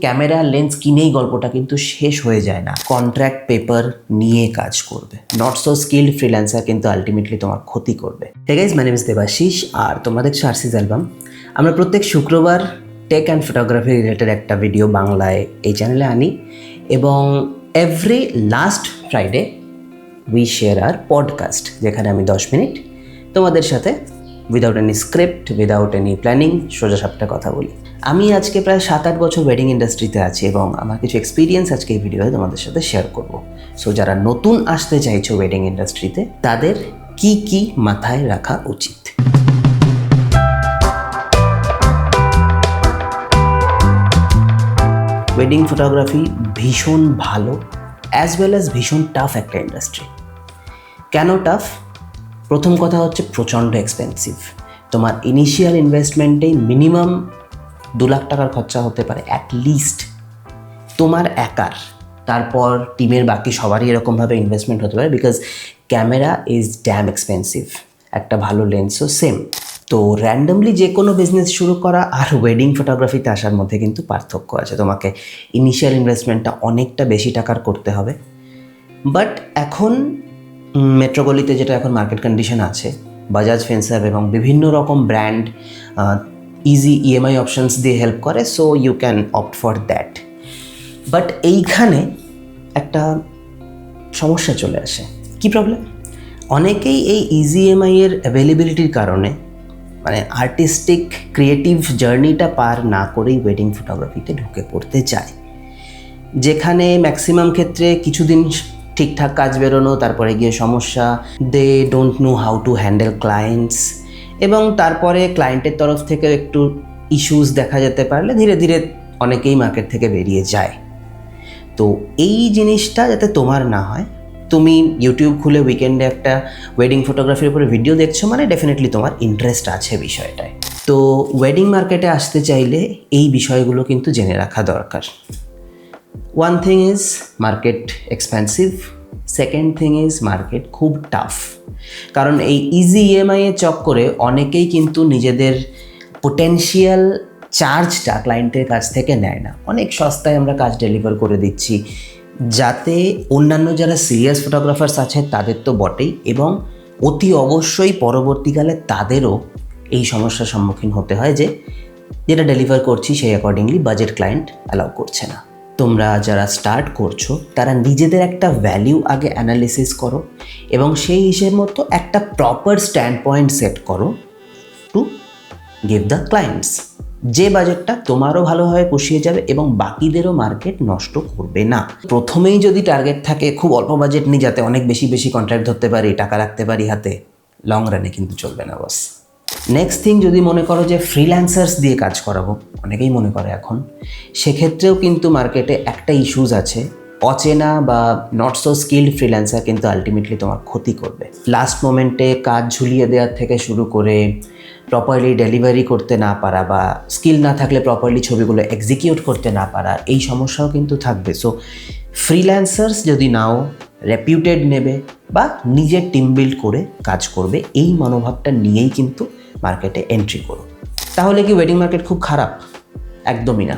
Camera lens কিনেই গল্পটা কিন্তু শেষ হয়ে যায় না। কন্ট্রাক্ট পেপার নিয়ে কাজ করবে। নট সো স্কিল্ড ফ্রিল্যান্সার কিন্তু আলটিমেটলি তোমার ক্ষতি করবে। গাইজ মানে মিস দেবাশিস আর তোমরা দেখছ আরসিস অ্যালবাম আমরা প্রত্যেক শুক্রবার টেক অ্যান্ড ফটোগ্রাফি রিলেটেড একটা ভিডিও বাংলায় এই চ্যানেলে আনি এবং every last Friday we share our podcast যেখানে আমি দশ মিনিট তোমাদের সাথে without any script without any planning সোজা সাপটা কথা বলি। আমি আজকে প্রায় সাত আট বছর ওয়েডিং ইন্ডাস্ট্রিতে আছি এবং আমার কিছু এক্সপিরিয়েন্স আজকে এই ভিডিওতে তোমাদের সাথে শেয়ার করব। সো যারা নতুন আসতে চাইছো ওয়েডিং ইন্ডাস্ট্রিতে তাদের কি কি মাথায় রাখা উচিত? ওয়েডিং ফটোগ্রাফি ভীষণ ভালো অ্যাজ ওয়েল অ্যাজ ভীষণ টাফ একটা ইন্ডাস্ট্রি কেন টাফ প্রথম কথা হচ্ছে প্রচণ্ড এক্সপেন্সিভ তোমার ইনিশিয়াল ইনভেস্টমেন্টেই মিনিমাম দু লাখ টাকার খরচা হতে পারে অ্যাট লিস্ট তোমার একার। তারপর টিমের বাকি সবারই এরকমভাবে ইনভেস্টমেন্ট হতে পারে because camera is damn expensive একটা ভালো লেন্সও সেম তো র্যান্ডমলি যে কোনো বিজনেস শুরু করা আর ওয়েডিং ফটোগ্রাফিতে আসার মধ্যে কিন্তু পার্থক্য আছে। তোমাকে ইনিশিয়াল ইনভেস্টমেন্টটা অনেকটা বেশি টাকার করতে হবে। বাট এখন মেট্রোগলিতে যেটা এখন মার্কেট কন্ডিশন আছে বাজাজ ফেন্সার এবং বিভিন্ন রকম ব্র্যান্ড ইজি ইএমআই অপশানস দিয়ে হেল্প করে so you can opt for that but এইখানে একটা সমস্যা চলে আসে। কি প্রবলেম অনেকেই এই ইজি এমআই এর অ্যাভেলেবিলিটির কারণে মানে আর্টিস্টিক ক্রিয়েটিভ জার্নিটা পার না করেই ওয়েডিং ফটোগ্রাফিতে ঢুকে পড়তে চায়। যেখানে ম্যাক্সিমাম ক্ষেত্রে কিছুদিন ঠিকঠাক কাজ বেরোনো, তারপরে গিয়ে সমস্যা they don't know how to handle clients এবং তারপরে ক্লায়েন্টের তরফ থেকে একটু ইস্যুস দেখা যেতে পারলে ধীরে ধীরে অনেকেই মার্কেট থেকে বেরিয়ে যায়। তো এই জিনিসটা যাতে তোমার না হয়, তুমি ইউটিউব খুলে উইকেন্ডে একটা ওয়েডিং ফটোগ্রাফির উপরে ভিডিও দেখছ মানে ডেফিনেটলি তোমার ইন্টারেস্ট আছে বিষয়টায়। তো ওয়েডিং মার্কেটে আসতে চাইলে এই বিষয়গুলো কিন্তু জেনে রাখা দরকার। One thing is market expensive second thing is market খুব টাফ কারণ এই ইজি ইএমআই এর চক্করে অনেকেই কিন্তু নিজেদের পোটেনশিয়াল চার্জটা ক্লায়েন্টের কাছ থেকে নেয় না। অনেক সস্তায় আমরা কাজ ডেলিভার করে দিচ্ছি। যাতে অন্যান্য যারা সিরিয়াস ফটোগ্রাফার্স আছে, তাদের তো বটেই এবং অতি অবশ্যই পরবর্তীকালে তাদেরও এই সমস্যার সম্মুখীন হতে হয় যে, যেটা ডেলিভার করছি, সেই অ্যাকর্ডিংলি বাজেট ক্লায়েন্ট অ্যালাউ করছে না। তোমরা যারা স্টার্ট করছ, তারা নিজেদের একটা ভ্যালিউ আগে অ্যানালিসিস করো এবং সেই হিসেব মতো একটা প্রপার স্ট্যান্ড পয়েন্ট সেট করো টু গিভ দ্য ক্লায়েন্টস যে বাজেটটা তোমারও ভালোভাবে পুষিয়ে যাবে এবং বাকিদেরও মার্কেট নষ্ট করবে না। প্রথমেই যদি টার্গেট থাকে, খুব অল্প বাজেট নিয়ে যাতে অনেক বেশি বেশি কন্ট্রাক্ট ধরতে পারি, টাকা রাখতে পারি হাতে লং রানে কিন্তু চলবে না বস নেক্সট থিং যদি মনে করো যে ফ্রিল্যান্সার্স দিয়ে কাজ করাবো, অনেকেই মনে করে এখন, সেক্ষেত্রেও কিন্তু মার্কেটে একটা ইস্যুজ আছে। অচেনা বা নট সো স্কিল্ড ফ্রিল্যান্সার কিন্তু আলটিমেটলি তোমার ক্ষতি করবে। লাস্ট মোমেন্টে কাজ ঝুলিয়ে দেওয়ার থেকে শুরু করে প্রপারলি ডেলিভারি করতে না পারা বা স্কিল না থাকলে প্রপারলি ছবিগুলো এক্সিকিউট করতে না পারা, এই সমস্যাও কিন্তু থাকবে। সো ফ্রিল্যান্সার্স যদি নাও রেপিউটেড নেবে বা নিজের টিম বিল্ড করে কাজ করবে, এই মনোভাবটা নিয়েই কিন্তু মার্কেটে এন্ট্রি করো। তাহলে কি ওয়েডিং মার্কেট খুব খারাপ? একদমই না।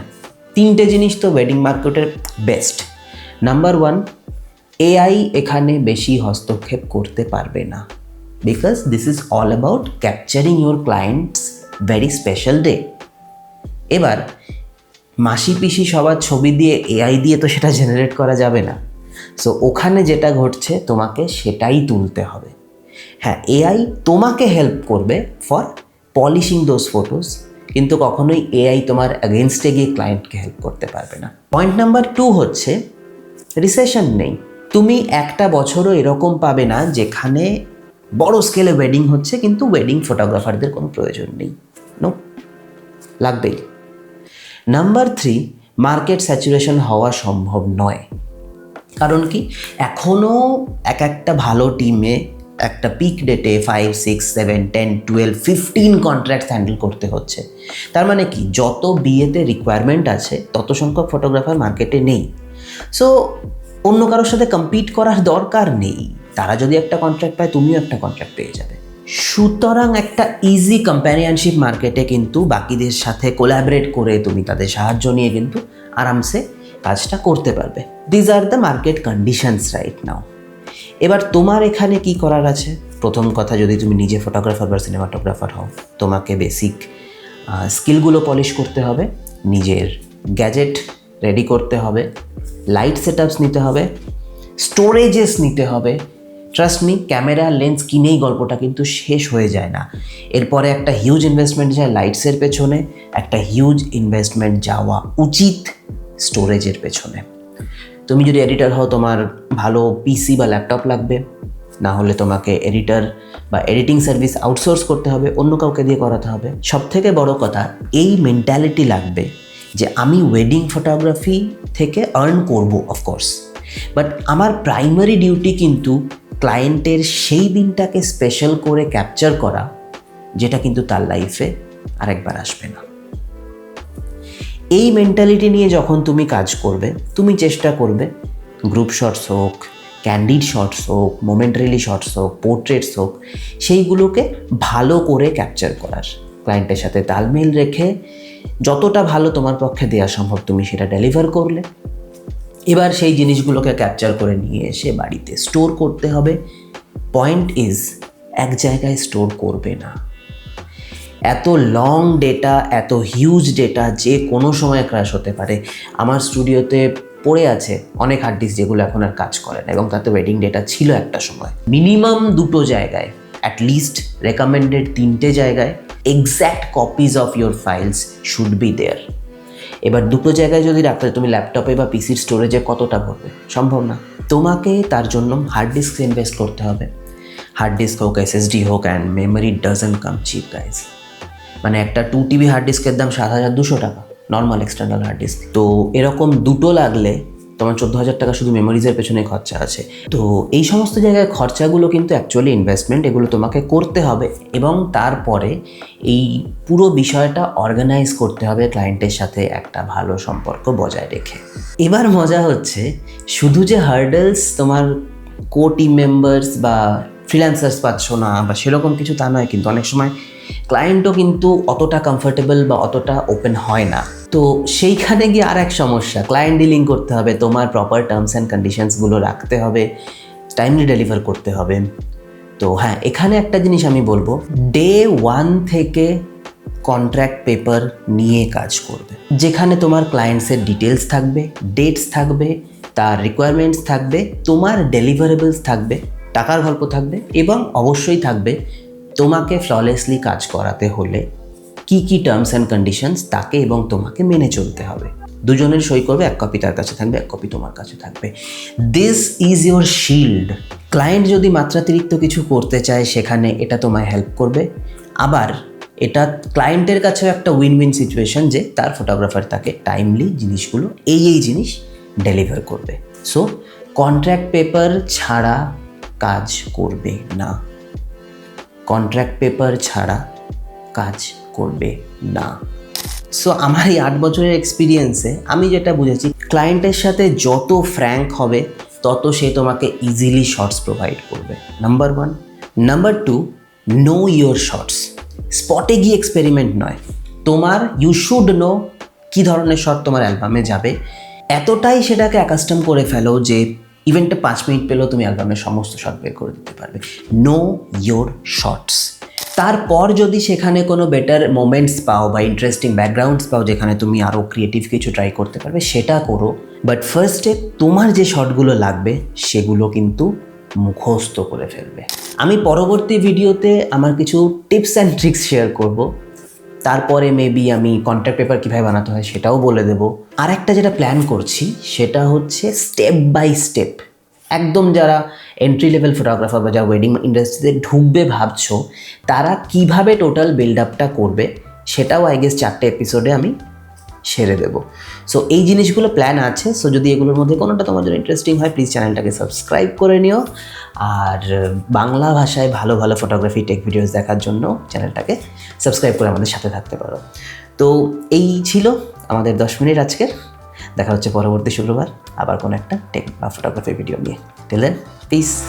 তিনটে জিনিস তো ওয়েডিং মার্কেটের বেস্ট নাম্বার ওয়ান এআই এখানে বেশি হস্তক্ষেপ করতে পারবে না। Because this is all about capturing your clients very special day এবার মাসি পিসি সবার ছবি দিয়ে এআই দিয়ে তো সেটা জেনারেট করা যাবে না। সো ওখানে যেটা ঘটছে, তোমাকে সেটাই তুলতে হবে। হ্যাঁ এআই তোমাকে হেল্প করবে ফর পলিশিং দোজ ফটোজ কিন্তু কখনোই এআই তোমার অ্যাগেনস্টে গিয়ে ক্লায়েন্টকে হেল্প করতে পারবে না। পয়েন্ট নাম্বার টু হচ্ছে রিসেশন নেই। তুমি একটা বছরও এরকম পাবে না যেখানে বড় স্কেলে ওয়েডিং হচ্ছে, কিন্তু ওয়েডিং ফটোগ্রাফারদের কোনো প্রয়োজন নেই। নো লাগবেই। নাম্বার থ্রি মার্কেট স্যাচুরেশন হওয়া সম্ভব নয়। কারণ কি? এখনও এক একটা ভালো টিমে একটা পিক ডেটে five six seven ten twelve fifteen contract handle করতে হচ্ছে। তার মানে কি? যত বিয়েতে রিকোয়ারমেন্ট আছে, তত সংখ্যক ফটোগ্রাফার মার্কেটে নেই। সো অন্য কারোর সাথে কম্পিট করার দরকার নেই। তারা যদি একটা কন্ট্রাক্ট পায়, তুমিও একটা কন্ট্রাক্ট পেয়ে যাবে। সুতরাং একটা ইজি কম্প্যানিয়নশিপ মার্কেটে কিন্তু বাকিদের সাথে কোলাবরেট করে তুমি তাদের সাহায্য নিয়ে কিন্তু আরামসে কাজটা করতে পারবে। These are the market conditions right now এবার তোমার এখানে কি করার আছে? প্রথম কথা, যদি তুমি নিজে ফটোগ্রাফার বা সিনেমাটোগ্রাফার হও, তোমাকে বেসিক স্কিলগুলো পলিশ করতে হবে, নিজের গ্যাজেট রেডি করতে হবে লাইট সেটআপস নিতে হবে স্টোরেজেস নিতে হবে। ট্রাস্ট মি ক্যামেরা লেন্স কিনেই গল্পটা কিন্তু শেষ হয়ে যায় না। এরপরে একটা হিউজ ইনভেস্টমেন্ট যায় লাইটসের পেছনে, একটা হিউজ ইনভেস্টমেন্ট যাওয়া উচিত স্টোরেজের পেছনে। তুমি যদি এডিটার হও, তোমার ভালো পিসি বা ল্যাপটপ লাগবে। না হলে তোমাকে এডিটার বা এডিটিং সার্ভিস আউটসোর্স করতে হবে, অন্য কাউকে দিয়ে করাতে হবে। সব থেকে বড় কথা, এই মেন্টালিটি লাগবে যে আমি ওয়েডিং ফটোগ্রাফি থেকে আর্ন করব অফকোর্স বাট আমার প্রাইমারি ডিউটি কিন্তু ক্লায়েন্টের সেই দিনটাকে স্পেশাল করে ক্যাপচার করা, যেটা কিন্তু তার লাইফে আরেকবার আসবে না। এই মেন্টালিটি নিয়ে যখন তুমি কাজ করবে, তুমি চেষ্টা করবে গ্রুপ শটস হোক ক্যান্ডিড শটস হোক মোমেন্টারিলি শটস হোক পোর্ট্রেটস হোক, সেইগুলোকে ভালো করে ক্যাপচার করার। ক্লায়েন্টের সাথে তালমেল রেখে যতটা ভালো তোমার পক্ষে দেওয়া সম্ভব তুমি সেটা ডেলিভার করলে। এবার সেই জিনিসগুলোকে ক্যাপচার করে নিয়ে এসে বাড়িতে স্টোর করতে হবে। পয়েন্ট ইজ এক জায়গায় স্টোর করবে না। এত লং ডেটা এত হিউজ ডেটা যে কোনো সময় ক্র্যাশ হতে পারে। আমার স্টুডিওতে পড়ে আছে অনেক হার্ড ডিস্ক যেগুলো এখন আর কাজ করে না, এবং তাতে ওয়েডিং ডেটা ছিল একটা সময়। মিনিমাম দুটো জায়গায় অ্যাট লিস্ট রেকমেন্ডেড তিনটে জায়গায় exact copies of your files should be there এবার দুটো জায়গায় যদি রাখতে তুমি ল্যাপটপে বা পিসির স্টোরেজে কতটা ভরবে? সম্ভব না। তোমাকে তার জন্য হার্ড ডিস্ক ইনভেস্ট করতে হবে। হার্ড ডিস্ক হোক এসএসডি হোক and memory doesn't come cheap guys মানে একটা টু টিবি হার্ড ডিস্কের দাম সাত হাজার দুশো টাকা নর্মাল এক্সটার্নাল হার্ড ডিস্ক তো এরকম দুটো লাগলে তোমার চোদ্দ হাজার টাকা শুধু মেমোরিজের পেছনে খরচা আছে। তো এই সমস্ত জায়গায় খরচাগুলো কিন্তু অ্যাকচুয়ালি ইনভেস্টমেন্ট এগুলো তোমাকে করতে হবে এবং তারপরে এই পুরো বিষয়টা অর্গানাইজ করতে হবে ক্লায়েন্টের সাথে একটা ভালো সম্পর্ক বজায় রেখে। এবার মজা হচ্ছে, শুধু যে হার্ডেলস তোমার কো টিম মেম্বার্স বা ফ্রিল্যান্সার্স পাচ্ছ না বা সেরকম কিছু তা নয়, কিন্তু অনেক সময় ক্লায়েন্টও কিন্তু অতটা কমফোর্টেবল বা অতটা ওপেন হয় না। তো সেইখানে গিয়ে আর এক সমস্যা ক্লায়েন্ট ডিলিং করতে হবে, তোমার প্রপার টার্মস অ্যান্ড কন্ডিশনসগুলো রাখতে হবে টাইমলি ডেলিভার করতে হবে। তো হ্যাঁ এখানে একটা জিনিস আমি বলব ডে ওয়ান থেকে কন্ট্রাক্ট পেপার নিয়ে কাজ করবে। যেখানে তোমার ক্লায়েন্টসের ডিটেলস থাকবে ডেটস থাকবে, তার রিকোয়ারমেন্টস থাকবে, তোমার ডেলিভারেবলস থাকবে, টাকার গল্প থাকবে এবং অবশ্যই থাকবে তোমাকে ফ্ললেসলি কাজ করাতে হলে কি কি টার্মস অ্যান্ড কন্ডিশনস তাকে এবং তোমাকে মেনে চলতে হবে। দুজনের সই করবে, এক কপি তার কাছে থাকবে, এক কপি তোমার কাছে থাকবে। This is your shield client যদি মাত্রাতিরিক্ত কিছু করতে চায় সেখানে এটা তোমায় হেল্প করবে। আবার এটা ক্লায়েন্টের কাছেও একটা উইন উইন সিচুয়েশন যে তার ফটোগ্রাফার তাকে টাইমলি জিনিসগুলো, এই এই জিনিস ডেলিভার করবে। সো কন্ট্রাক্ট পেপার ছাড়া কাজ করবে না। কন্ট্রাক্ট পেপার ছাড়া কাজ করবে না। সো আমার এই আট বছরের এক্সপিরিয়েন্সে আমি যেটা বুঝেছি ক্লায়েন্টের সাথে যত ফ্র্যাঙ্ক হবে, তত সে তোমাকে ইজিলি শর্টস প্রোভাইড করবে। Number one number two know your shots স্পটে গিয়ে এক্সপেরিমেন্ট নয়। তোমার ইউ শুড নো কী ধরনের শট তোমার অ্যালবামে যাবে। এতটাই সেটাকে অ্যাকাস্টম করে ফেলো যে ইভেন্টে পাঁচ মিনিট পেলেও তুমি অ্যালবামের সমস্ত শট বের করে দিতে পারবে। নো ইয়োর শর্টস তারপর যদি সেখানে কোনো বেটার মোমেন্টস পাও বা ইন্টারেস্টিং ব্যাকগ্রাউন্ডস পাও যেখানে তুমি আরও ক্রিয়েটিভ কিছু ট্রাই করতে পারবে, সেটা করো। বাট ফার্স্টে তোমার যে শটগুলো লাগবে, সেগুলো কিন্তু মুখস্থ করে ফেলবে। আমি পরবর্তী ভিডিওতে আমার কিছু টিপস অ্যান্ড ট্রিক্স শেয়ার করব। তারপরে মেবি আমি কন্ট্যাক্ট পেপার কীভাবে বানাতে হয় সেটাও বলে দেবো। আর একটা যেটা প্ল্যান করছি, সেটা হচ্ছে স্টেপ বাই স্টেপ একদম যারা এন্ট্রি লেভেল ফটোগ্রাফার বা যারা ওয়েডিং ইন্ডাস্ট্রিতে ঢুকবে ভাবছ, তারা কীভাবে টোটাল বিল্ড আপটা করবে, সেটাও আই গেস চারটে এপিসোডে আমি সেরে দেবো। সো এই জিনিসগুলো প্ল্যান আছে। সো যদি এগুলোর মধ্যে কোনোটা তোমার জন্য ইন্টারেস্টিং হয় প্লিজ চ্যানেলটাকে সাবস্ক্রাইব করে নিও। আর বাংলা ভাষায় ভালো ভালো ফটোগ্রাফি টেক ভিডিওস দেখার জন্য চ্যানেলটাকে সাবস্ক্রাইব করে আমাদের সাথে থাকতে পারো। তো, এই ছিল আমাদের দশ মিনিট আজকের। দেখা হচ্ছে পরবর্তী শুক্রবার আবার কোনো একটা টেক বা ফটোগ্রাফি ভিডিও নিয়ে। Till then peace